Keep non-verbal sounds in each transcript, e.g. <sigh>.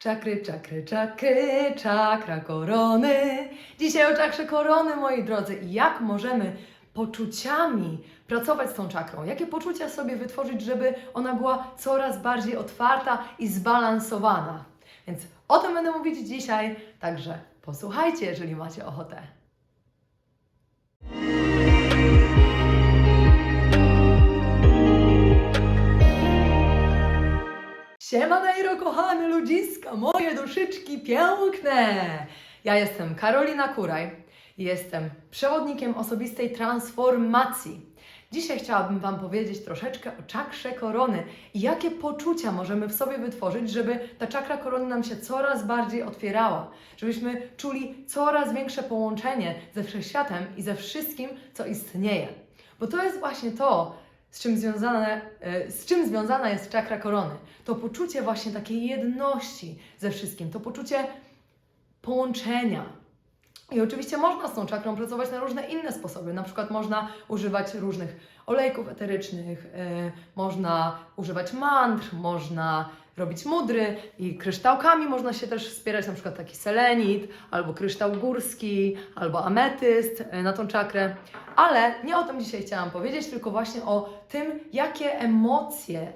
Czakry, czakry, czakry, czakra korony. Dzisiaj o czakrze korony, moi drodzy. I jak możemy poczuciami pracować z tą czakrą? Jakie poczucia sobie wytworzyć, żeby ona była coraz bardziej otwarta i zbalansowana? Więc o tym będę mówić dzisiaj, także posłuchajcie, jeżeli macie ochotę. Siemanejro, kochane ludziska, moje duszyczki piękne! Ja jestem Karolina Kuraj i jestem przewodnikiem osobistej transformacji. Dzisiaj chciałabym Wam powiedzieć troszeczkę o czakrze korony i jakie poczucia możemy w sobie wytworzyć, żeby ta czakra korony nam się coraz bardziej otwierała, żebyśmy czuli coraz większe połączenie ze wszechświatem i ze wszystkim, co istnieje. Bo to jest właśnie to, z czym, związane, e, z czym związana jest czakra korony. To poczucie właśnie takiej jedności ze wszystkim, to poczucie połączenia. I oczywiście można z tą czakrą pracować na różne inne sposoby. Na przykład można używać różnych olejków eterycznych, e, można używać mantr, można robić mudry i kryształkami można się też wspierać, na przykład taki selenit, albo kryształ górski, albo ametyst e, na tą czakrę. Ale nie o tym dzisiaj chciałam powiedzieć, tylko właśnie o tym, jakie emocje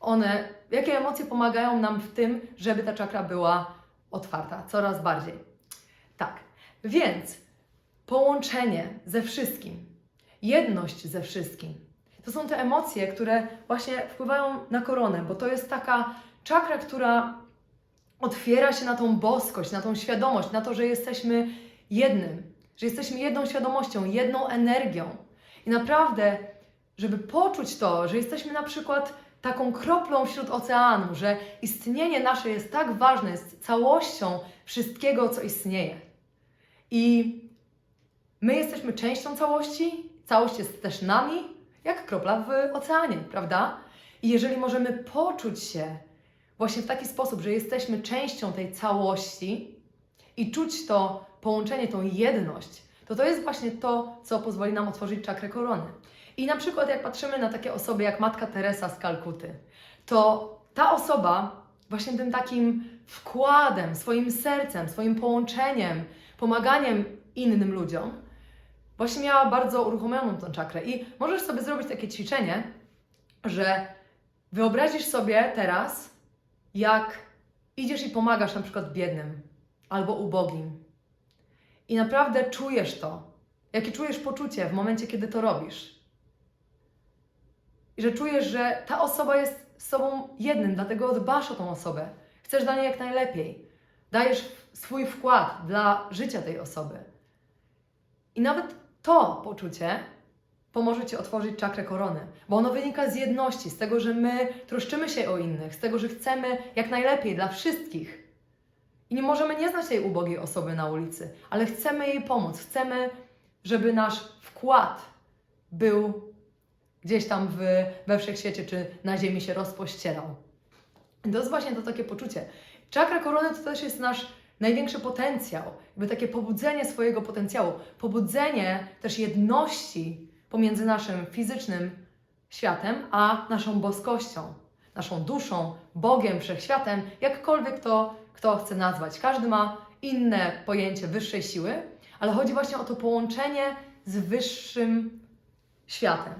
one, jakie emocje pomagają nam w tym, żeby ta czakra była otwarta coraz bardziej. Tak, więc połączenie ze wszystkim, jedność ze wszystkim. To są te emocje, które właśnie wpływają na koronę, bo to jest taka czakra, która otwiera się na tą boskość, na tą świadomość, na to, że jesteśmy jednym, że jesteśmy jedną świadomością, jedną energią. I naprawdę, żeby poczuć to, że jesteśmy na przykład taką kroplą wśród oceanu, że istnienie nasze jest tak ważne, jest całością wszystkiego, co istnieje. I my jesteśmy częścią całości, całość jest też nami, jak kropla w oceanie, prawda? I jeżeli możemy poczuć się właśnie w taki sposób, że jesteśmy częścią tej całości i czuć to połączenie, tą jedność, to to jest właśnie to, co pozwoli nam otworzyć czakrę korony. I na przykład jak patrzymy na takie osoby jak Matka Teresa z Kalkuty, to ta osoba właśnie tym takim wkładem, swoim sercem, swoim połączeniem, pomaganiem innym ludziom, właśnie miała bardzo uruchomioną tą czakrę. I możesz sobie zrobić takie ćwiczenie, że wyobrazisz sobie teraz, jak idziesz i pomagasz na przykład biednym albo ubogim. I naprawdę czujesz to, jakie czujesz poczucie w momencie, kiedy to robisz. I że czujesz, że ta osoba jest sobą jednym, dlatego dbasz o tą osobę. Chcesz dla niej jak najlepiej. Dajesz swój wkład dla życia tej osoby. I nawet to poczucie pomoże Ci otworzyć czakrę korony, bo ono wynika z jedności, z tego, że my troszczymy się o innych, z tego, że chcemy jak najlepiej dla wszystkich. I nie możemy nie znać tej ubogiej osoby na ulicy, ale chcemy jej pomóc, chcemy, żeby nasz wkład był gdzieś tam w, we wszechświecie czy na ziemi się rozpościerał. To jest właśnie to takie poczucie. Czakra korony to też jest nasz największy potencjał, jakby takie pobudzenie swojego potencjału, pobudzenie też jedności pomiędzy naszym fizycznym światem a naszą boskością, naszą duszą, Bogiem, wszechświatem, jakkolwiek to kto chce nazwać. Każdy ma inne pojęcie wyższej siły, ale chodzi właśnie o to połączenie z wyższym światem.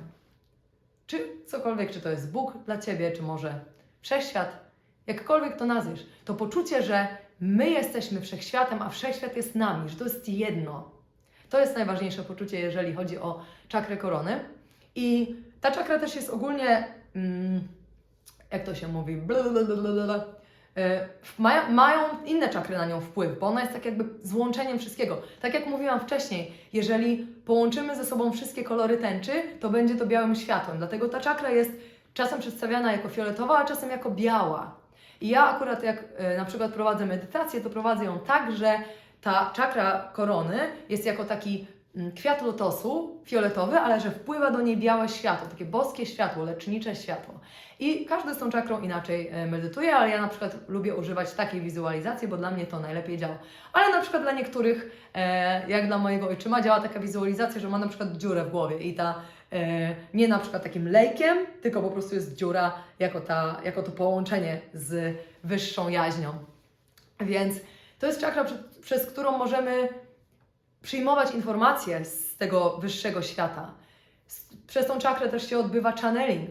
Czy cokolwiek, czy to jest Bóg dla ciebie, czy może wszechświat, jakkolwiek to nazwiesz, to poczucie, że my jesteśmy wszechświatem, a wszechświat jest nami, że to jest jedno. To jest najważniejsze poczucie, jeżeli chodzi o czakrę korony. I ta czakra też jest ogólnie, mm, jak to się mówi, blablabla, e, mają, mają inne czakry na nią wpływ, bo ona jest tak jakby złączeniem wszystkiego. Tak jak mówiłam wcześniej, jeżeli połączymy ze sobą wszystkie kolory tęczy, to będzie to białym światłem. Dlatego ta czakra jest czasem przedstawiana jako fioletowa, a czasem jako biała. I ja akurat jak e, na przykład prowadzę medytację, to prowadzę ją tak, że ta czakra korony jest jako taki mm, kwiat lotosu fioletowy, ale że wpływa do niej białe światło, takie boskie światło, lecznicze światło. I każdy z tą czakrą inaczej e, medytuje, ale ja na przykład lubię używać takiej wizualizacji, bo dla mnie to najlepiej działa. Ale na przykład dla niektórych, e, jak dla mojego ojczyma, działa taka wizualizacja, że ma na przykład dziurę w głowie i ta nie na przykład takim lejkiem, tylko po prostu jest dziura jako, ta, jako to połączenie z wyższą jaźnią. Więc to jest czakra, przez, którą możemy przyjmować informacje z tego wyższego świata. Przez tą czakrę też się odbywa channeling.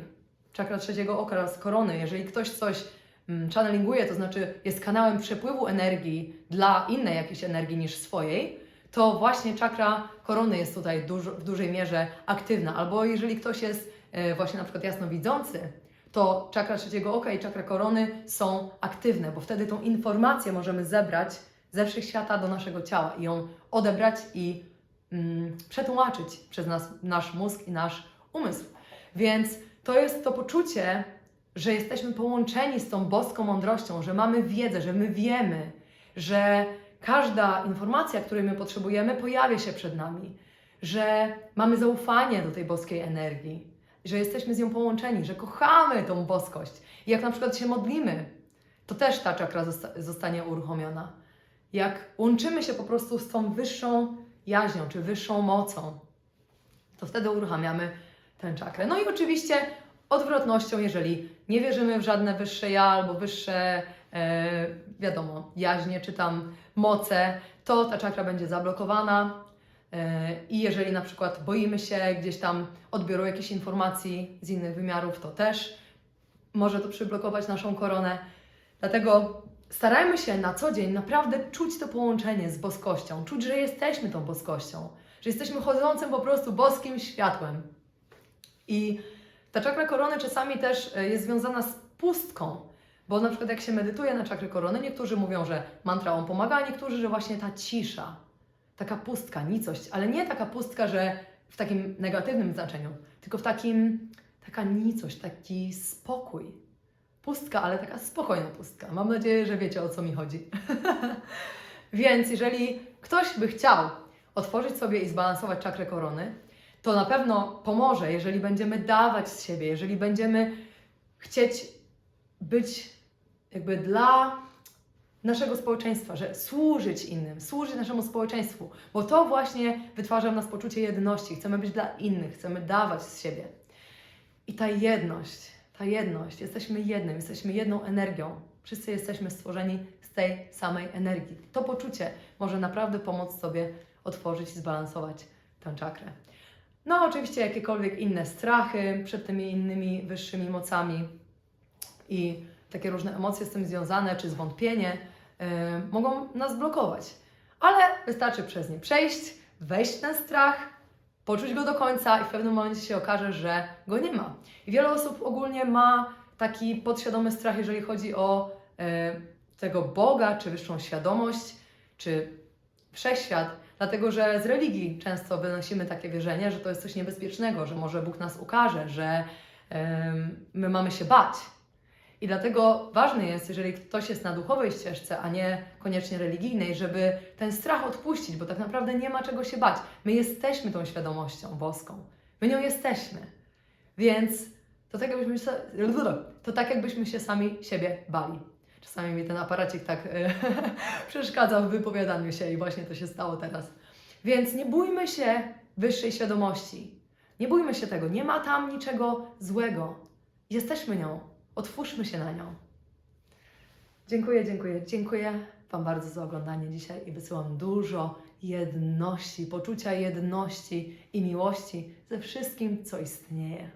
Czakra trzeciego oka korony. Jeżeli ktoś coś mm, channelinguje, to znaczy jest kanałem przepływu energii dla innej jakiejś energii niż swojej, to właśnie czakra korony jest tutaj dużo, w dużej mierze aktywna. Albo jeżeli ktoś jest e, właśnie na przykład jasnowidzący, to czakra trzeciego oka i czakra korony są aktywne, bo wtedy tą informację możemy zebrać ze wszechświata do naszego ciała i ją odebrać i mm, przetłumaczyć przez nas, nasz mózg i nasz umysł. Więc to jest to poczucie, że jesteśmy połączeni z tą boską mądrością, że mamy wiedzę, że my wiemy, że każda informacja, której my potrzebujemy, pojawia się przed nami, że mamy zaufanie do tej boskiej energii, że jesteśmy z nią połączeni, że kochamy tą boskość. I jak na przykład się modlimy, to też ta czakra zosta- zostanie uruchomiona. Jak łączymy się po prostu z tą wyższą jaźnią, czy wyższą mocą, to wtedy uruchamiamy tę czakrę. No i oczywiście odwrotnością, jeżeli nie wierzymy w żadne wyższe ja albo wyższe, wiadomo, jaźnie czy tam moce, to ta czakra będzie zablokowana. E, I jeżeli na przykład boimy się gdzieś tam odbioru jakichś informacji z innych wymiarów, to też może to przyblokować naszą koronę. Dlatego starajmy się na co dzień naprawdę czuć to połączenie z boskością, czuć, że jesteśmy tą boskością, że jesteśmy chodzącym po prostu boskim światłem. I ta czakra korony czasami też e, jest związana z pustką, bo na przykład jak się medytuje na czakrę korony, niektórzy mówią, że mantra on pomaga, a niektórzy, że właśnie ta cisza, taka pustka, nicość, ale nie taka pustka, że w takim negatywnym znaczeniu, tylko w takim, taka nicość, taki spokój. Pustka, ale taka spokojna pustka. Mam nadzieję, że wiecie o co mi chodzi. <laughs> Więc jeżeli ktoś by chciał otworzyć sobie i zbalansować czakrę korony, to na pewno pomoże, jeżeli będziemy dawać z siebie, jeżeli będziemy chcieć być jakby dla naszego społeczeństwa, że służyć innym, służyć naszemu społeczeństwu, bo to właśnie wytwarza w nas poczucie jedności. Chcemy być dla innych, chcemy dawać z siebie. I ta jedność, ta jedność, jesteśmy jednym, jesteśmy jedną energią. Wszyscy jesteśmy stworzeni z tej samej energii. To poczucie może naprawdę pomóc sobie otworzyć i zbalansować tę czakrę. No, oczywiście jakiekolwiek inne strachy przed tymi innymi wyższymi mocami i takie różne emocje z tym związane, czy zwątpienie, yy, mogą nas blokować. Ale wystarczy przez nie przejść, wejść w ten strach, poczuć go do końca i w pewnym momencie się okaże, że go nie ma. I wiele osób ogólnie ma taki podświadomy strach, jeżeli chodzi o e, tego Boga, czy wyższą świadomość, czy wszechświat, dlatego że z religii często wynosimy takie wierzenie, że to jest coś niebezpiecznego, że może Bóg nas ukaże, że em, my mamy się bać. I dlatego ważne jest, jeżeli ktoś jest na duchowej ścieżce, a nie koniecznie religijnej, żeby ten strach odpuścić, bo tak naprawdę nie ma czego się bać. My jesteśmy tą świadomością boską. My nią jesteśmy. Więc to tak jakbyśmy <laughs> to tak jakbyśmy się sami siebie bali. Czasami mi ten aparacik tak e, <laughs> przeszkadza w wypowiadaniu się i właśnie to się stało teraz. Więc nie bójmy się wyższej świadomości. Nie bójmy się tego. Nie ma tam niczego złego. Jesteśmy nią. Otwórzmy się na nią. Dziękuję, dziękuję, dziękuję Wam bardzo za oglądanie dzisiaj i wysyłam dużo jedności, poczucia jedności i miłości ze wszystkim, co istnieje.